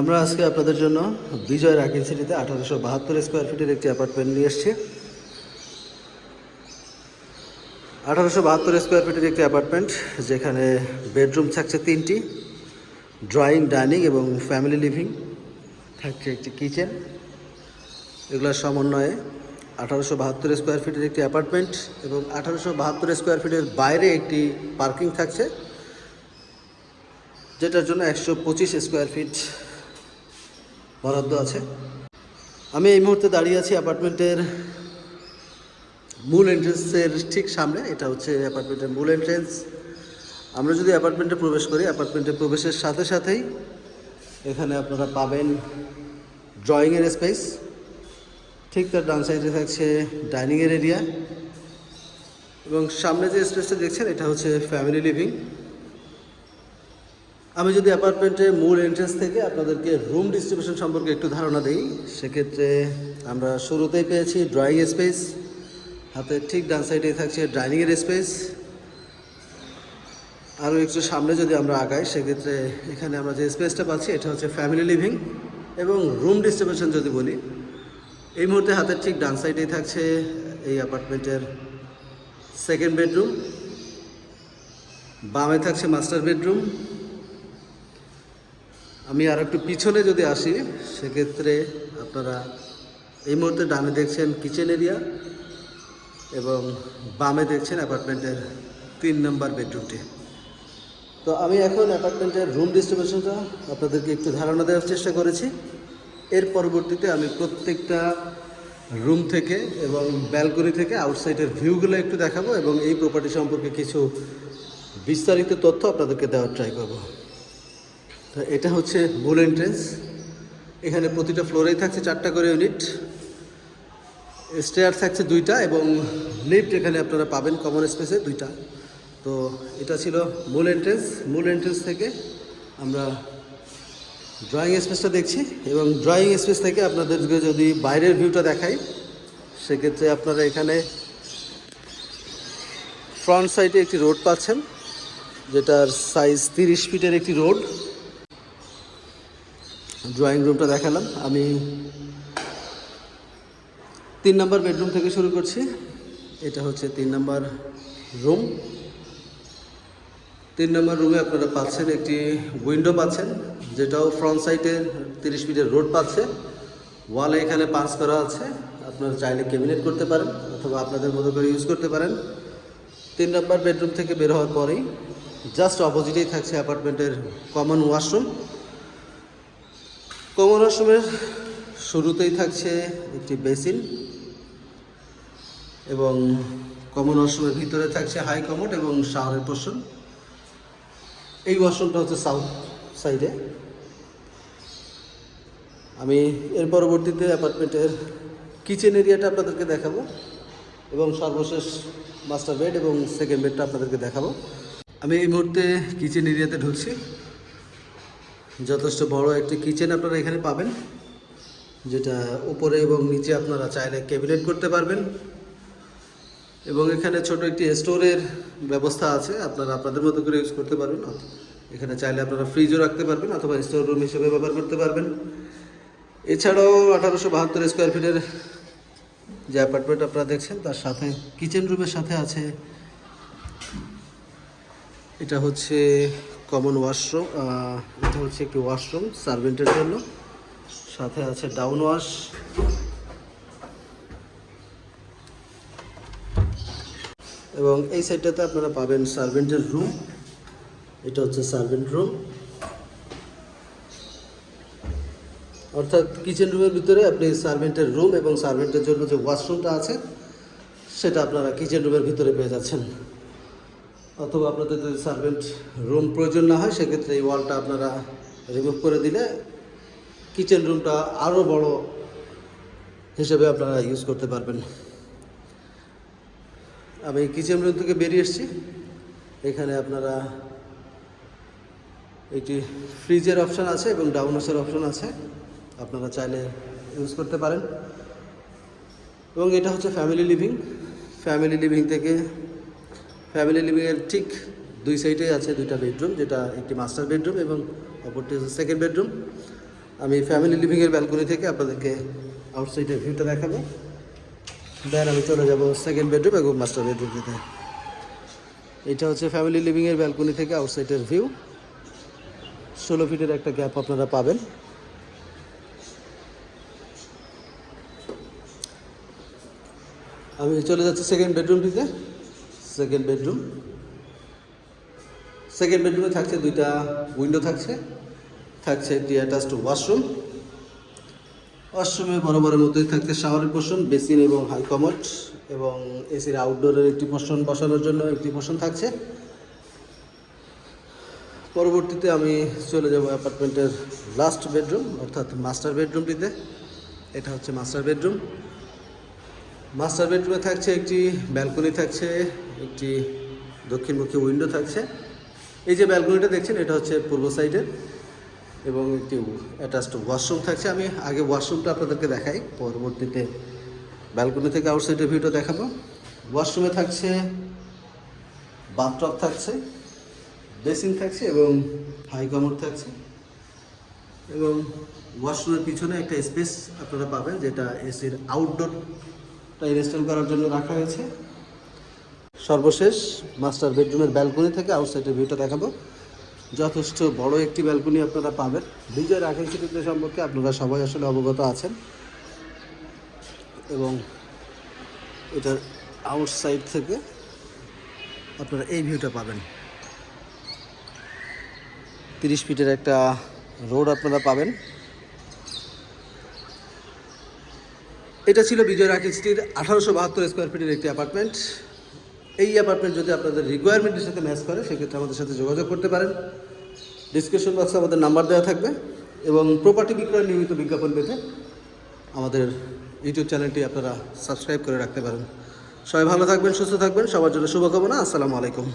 আমরা আজকে আপনাদের জন্য বিজয় রাকিন সিটিতে আঠারোশো বাহাত্তর স্কোয়ার ফিটের একটি অ্যাপার্টমেন্ট নিয়ে এসেছি। আঠারোশো বাহাত্তর স্কোয়ার ফিটের একটি অ্যাপার্টমেন্ট যেখানে বেডরুম থাকছে তিনটি ড্রয়িং ডাইনিং এবং ফ্যামিলি লিভিং থাকছে একটি কিচেন এগুলোর সমন্বয়ে আঠারোশো বাহাত্তর স্কোয়ার ফিটের একটি অ্যাপার্টমেন্ট এবং আঠারোশো বাহাত্তর স্কোয়ার ফিটের বাইরে একটি পার্কিং থাকছে, যেটার জন্য একশো পঁচিশ স্কোয়ার ফিট বরাদ্দ আছে। আমি এই মুহূর্তে দাঁড়িয়ে আছি অ্যাপার্টমেন্টের মূল এন্ট্রেন্সের ঠিক সামনে। এটা হচ্ছে অ্যাপার্টমেন্টের মূল এন্ট্রেন্স। আমরা যদি অ্যাপার্টমেন্টে প্রবেশ করি, অ্যাপার্টমেন্টে প্রবেশের সাথে সাথেই এখানে আপনারা পাবেন ড্রয়িংয়ের স্পেস। ঠিক তার ডান সাইডে থাকছে ডাইনিংয়ের এরিয়া। এবং সামনে যে স্পেসটা দেখছেন, এটা হচ্ছে ফ্যামিলি লিভিং। আমি যদি অ্যাপার্টমেন্টের মূল এন্ট্রেন্স থেকে আপনাদেরকে রুম ডিস্ট্রিবিউশন সম্পর্কে একটু ধারণা দিই, সেক্ষেত্রে আমরা শুরুতেই পেয়েছি ড্রয়িং স্পেস হাতে ঠিক ডান সাইডে থাকছে ডাইনিংয়ের স্পেস আরও একটু সামনে যদি আমরা আগাই, সেক্ষেত্রে এখানে আমরা যে স্পেসটা পাচ্ছি, এটা হচ্ছে ফ্যামিলি লিভিং এবং রুম ডিস্ট্রিবিউশন যদি বলি, এই মুহূর্তে হাতের ঠিক ডান সাইডেই থাকছে এই অ্যাপার্টমেন্টের সেকেন্ড বেডরুম বামে থাকছে মাস্টার বেডরুম আমি আর একটু পিছনে যদি আসি, সেক্ষেত্রে আপনারা এই মুহূর্তে ডানে দেখছেন কিচেন এরিয়া এবং বামে দেখছেন অ্যাপার্টমেন্টের তিন নম্বর বেডরুমটি তো আমি এখন অ্যাপার্টমেন্টের রুম ডিস্ট্রিবিউশনটা আপনাদেরকে একটু ধারণা দেওয়ার চেষ্টা করেছি। এর পরবর্তীতে আমি প্রত্যেকটা রুম থেকে এবং ব্যালকনি থেকে আউটসাইডের ভিউগুলো একটু দেখাবো এবং এই প্রপার্টি সম্পর্কে কিছু বিস্তারিত তথ্য আপনাদেরকে দেওয়ার ট্রাই করব। তো এটা হচ্ছে মূল এন্ট্রেন্স এখানে প্রতিটা ফ্লোরেই থাকছে চারটা করে ইউনিট স্টেয়ার থাকছে দুইটা এবং লিফট এখানে আপনারা পাবেন কমন স্পেসে দুইটা। তো এটা ছিল মূল এন্ট্রেন্স মূল এন্ট্রেন্স থেকে আমরা ড্রয়িং স্পেসটা দেখছি এবং ড্রয়িং স্পেস থেকে আপনাদেরকে যদি বাইরের ভিউটা দেখাই, সেক্ষেত্রে আপনারা এখানে ফ্রন্ট সাইডে একটি রোড পাচ্ছেন, যেটার সাইজ তিরিশ ফিটের একটি রোড ড্রয়িং রুমটা দেখালাম। আমি তিন নম্বর বেডরুম থেকে শুরু করছি। এটা হচ্ছে তিন নম্বর রুম তিন নম্বর রুমে আপনারা পাচ্ছেন একটি উইন্ডো পাচ্ছেন, যেটাও ফ্রন্ট সাইডে তিরিশ ফিটের রোড পাচ্ছে। ওয়ালে এখানে পাস করা আছে। আপনারা চাইলে ক্যাবিনেট করতে পারেন, অথবা আপনাদের মতো করে ইউজ করতে পারেন। তিন নম্বর বেডরুম থেকে বের হওয়ার পরেই জাস্ট অপোজিটেই থাকছে অ্যাপার্টমেন্টের কমন ওয়াশরুম কমন ওয়াশরুমের শুরুতেই থাকছে একটি বেসিন এবং কমন ওয়াশরুমের ভিতরে থাকছে হাই কমোড এবং শাওয়ারের পোর্শন এই ওয়াশরুমটা হচ্ছে সাউথ সাইডে আমি এর পরবর্তীতে অ্যাপার্টমেন্টের কিচেন এরিয়াটা আপনাদেরকে দেখাবো এবং সর্বশেষ মাস্টার বেড এবং সেকেন্ড বেডটা আপনাদেরকে দেখাবো। আমি এই মুহূর্তে কিচেন এরিয়াতে ঢুকছি যথেষ্ট বড় একটি কিচেন আপনারা এখানে পাবেন, যেটা উপরে এবং নিচে আপনারা চাইলে ক্যাবিনেট করতে পারবেন। এবং এখানে ছোট একটি স্টোরের ব্যবস্থা আছে, আপনারা আপনাদের মতো করে ইউজ করতে পারবেন। এখানে চাইলে আপনারা ফ্রিজও রাখতে পারবেন, অথবা স্টোর রুম হিসেবে ব্যবহার করতে পারবেন। এছাড়াও আঠারোশো বাহাত্তর স্কোয়ার ফিটের যে অ্যাপার্টমেন্ট আপনারা দেখছেন, তার সাথে কিচেন রুমের সাথে আছে। এটা হচ্ছে কমন ওয়াশরুম এটা হচ্ছে একটি ওয়াশরুম সার্ভেন্টের জন্য। সাথে আছে ডাউন ওয়াশ এবং এই সাইডটাতে আপনারা পাবেন সার্ভেন্টের রুম এটা হচ্ছে সার্ভেন্ট রুম অর্থাৎ কিচেন রুমের ভিতরে আপনি সার্ভেন্টের রুম এবং সার্ভেন্টের জন্য যে ওয়াশরুমটা আছে, সেটা আপনারা কিচেন রুমের ভিতরে পেয়ে যাচ্ছেন। অথবা আপনাদের যদি সার্ভেন্ট রুম প্রয়োজন না হয়, সেক্ষেত্রে এই ওয়ালটা আপনারা রিমুভ করে দিলে কিচেন রুমটা আরও বড় হিসেবে আপনারা ইউজ করতে পারবেন। আমি কিচেন রুম থেকে বেরিয়ে এসেছি। এখানে আপনারা একটি ফ্রিজের অপশান আছে এবং ডাউনসের অপশান আছে। আপনারা চাইলে ইউজ করতে পারেন। এবং এটা হচ্ছে ফ্যামিলি লিভিং ফ্যামিলি লিভিং থেকে ফ্যামিলি লিভিংয়ের ঠিক দুই সাইডে আছে দুইটা বেডরুম, যেটা একটি মাস্টার বেডরুম এবং অপরটি হচ্ছে সেকেন্ড বেডরুম। আমি ফ্যামিলি লিভিংয়ের ব্যালকনি থেকে আপনাদেরকে আউটসাইডের ভিউটা দেখাবো। দেন আমি চলে যাব সেকেন্ড বেডরুম এবং মাস্টার বেডরুমটিতে এটা হচ্ছে ফ্যামিলি লিভিংয়ের ব্যালকনি থেকে আউটসাইডের ভিউ ষোলো ফিটের একটা গ্যাপ আপনারা পাবেন। আমি চলে যাচ্ছি সেকেন্ড বেডরুমটিতে সেকেন্ড বেডরুম সেকেন্ড বেডরুমে থাকছে দুইটা উইন্ডো থাকছে। থাকছে একটি অ্যাটাচড ওয়াশরুম ওয়াশরুমে বড় বরাবরের মতোই থাকছে শাওয়ারের পোর্শন বেসিন এবং হাই কমোড এবং এসির আউটডোরের একটি পোর্শন বসানোর জন্য একটি পোর্শন থাকছে। পরবর্তীতে আমি চলে যাব অ্যাপার্টমেন্টের লাস্ট বেডরুম অর্থাৎ মাস্টার বেডরুমটিতে এটা হচ্ছে মাস্টার বেডরুম মাস্টার বেডরুমে থাকছে একটি ব্যালকনি থাকছে। একটি দক্ষিণমুখী উইন্ডো থাকছে। এই যে ব্যালকনিটা দেখছেন, এটা হচ্ছে পূর্ব সাইডের এবং একটি অ্যাটাচড ওয়াশরুম থাকছে। আমি আগে ওয়াশরুমটা আপনাদেরকে দেখাই, পরবর্তীতে ব্যালকনি থেকে আউটসাইডের ভিউটা দেখাবো। ওয়াশরুমে থাকছে বাথটব থাকছে বেসিন থাকছে এবং হাই কমোড থাকছে। এবং ওয়াশরুমের পিছনে একটা স্পেস আপনারা পাবেন, যেটা এসির আউটডোরটা ইনস্টল করার জন্য রাখা হয়েছে। সর্বশেষ মাস্টার বেডরুমের ব্যালকনি থেকে আউটসাইডের ভিউটা দেখাবো। যথেষ্ট বড় একটি ব্যালকনি আপনারা পাবেন। বিজয় রাখেল সিটিতে সম্পর্কে আপনারা সবাই আসলে অবগত আছেন। এবং এটার আউটসাইড থেকে আপনারা এই ভিউটা পাবেন। তিরিশ ফিটের একটা রোড আপনারা পাবেন। এটা ছিল বিজয় রাকেশ সিটির আঠারোশো বাহাত্তর স্কোয়ার ফিটের একটি অ্যাপার্টমেন্ট। এই অ্যাপার্টমেন্ট যদি আপনাদের রিকোয়ারমেন্টের সাথে ম্যাচ করে, সেক্ষেত্রে আমাদের সাথে যোগাযোগ করতে পারেন। ডিসক্রিপশন বক্সে আমাদের নাম্বার দেওয়া থাকবে এবং প্রপার্টি বিক্রয় নিয়মিত বিজ্ঞাপন পেতে আমাদের ইউটিউব চ্যানেলটি আপনারা সাবস্ক্রাইব করে রাখতে পারেন। সবাই ভালো থাকবেন, সুস্থ থাকবেন, সবার জন্য শুভকামনা। আসসালামু আলাইকুম।